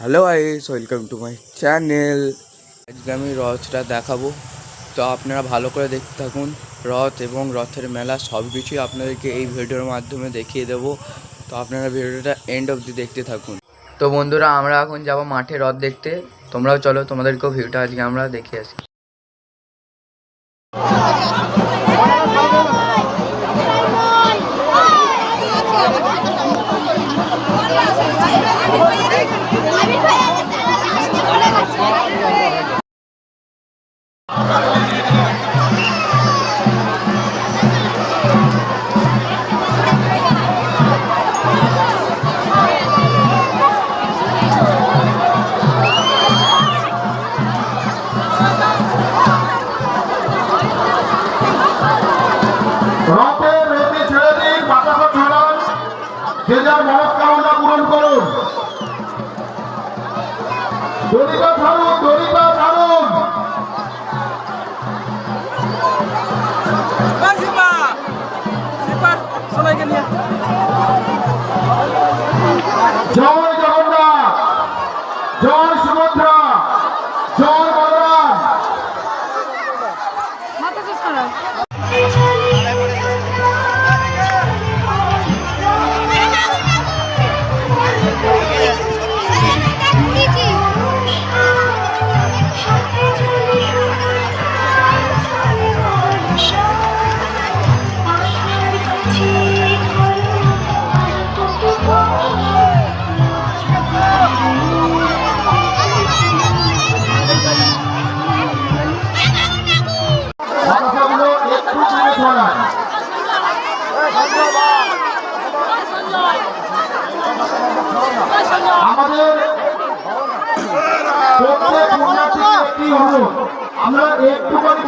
Hello আইস welcome to my channel আজকে আমি রথটা দেখাবো। তো আপনারা ভালো করে দেখতে থাকুন, রথ এবং রথের মেলা সব কিছুই আপনাদেরকে এই ভিডিওর মাধ্যমে দেখিয়ে দেব। তো আপনারা ভিডিওটা এন্ড অব দি দেখতে থাকুন। তো বন্ধুরা, আমরা এখন যাব মাঠে রথ দেখতে। তোমরাও চলো, তোমাদেরকেও ভিডিওটা আজকে আমরা দেখে আসি। যে যার মনস্কামনা পূরণ করুন। দড়িটা ছাড়ুন দড়িটা। সিপা সবাইকে নিয়ে। জয় জগন্নাথ জয় সুভদ্রা জয় বলরাম।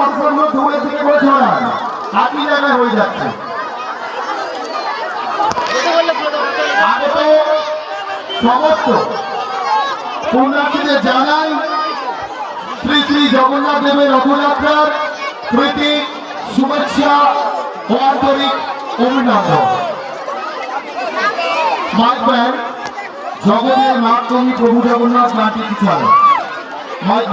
বাতাসাগুলো দূরে থেকে করে ছড়ান একই হয়ে যাচ্ছে। সমস্ত পুণ্যার্থীদের জানাই, শ্রী শ্রী জগন্নাথ দেবের রথযাত্রার প্রীতি শুভেচ্ছা ও আন্তরিক অভিনন্দন। জগতের নাট্যমী প্রভু জগন্নাথ নাট্য চালক মাইক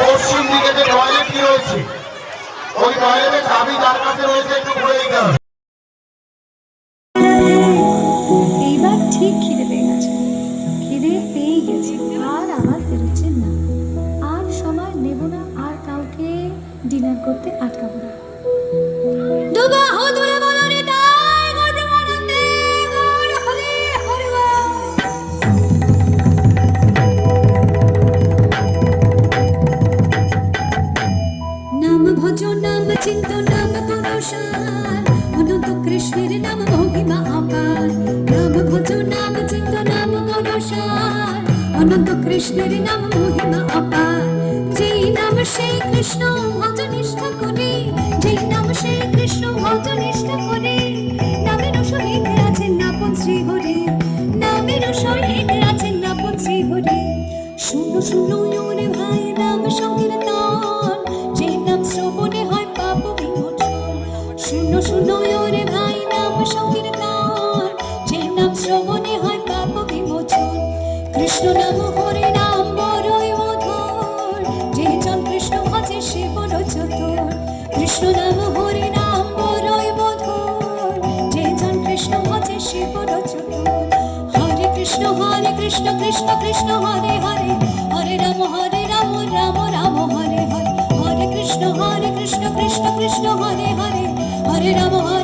পশ্চিম দিকে যে রয়েছে, ওই টয়লেটের চাবি কাছে রয়েছে একটু ঘুরে দিতে হবে। ঠিক খিদে খিদে পেয়ে গেছে, আর না। আর সময় নেব না, আর কাউকে ডিনার করতে আটকাবো না। অনন্ত কৃষ্ণের নাম মহিমা অপার। যেই নাম সেই কৃষ্ণ ভজ নিষ্ঠা করে, যেই নাম সেই কৃষ্ণ ভজ নিষ্ঠা কৃষ্ণ নাম হরে নাম বড়ই মধুর। যে জন কৃষ্ণ ভজে বড় চতুর। হরে কৃষ্ণ হরে কৃষ্ণ কৃষ্ণ কৃষ্ণ, হরে হরে। হরে রাম হরে রাম রাম রাম, হরে হরে। হরে কৃষ্ণ হরে কৃষ্ণ কৃষ্ণ কৃষ্ণ, হরে হরে। হরে রাম, হরে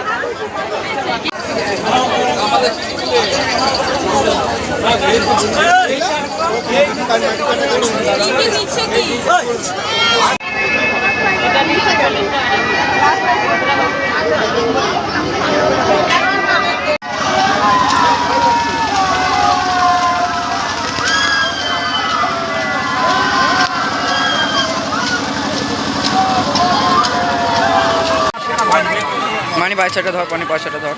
যাত্রা পানি পয়সাটা ধর পানি পয়সাটা ধর।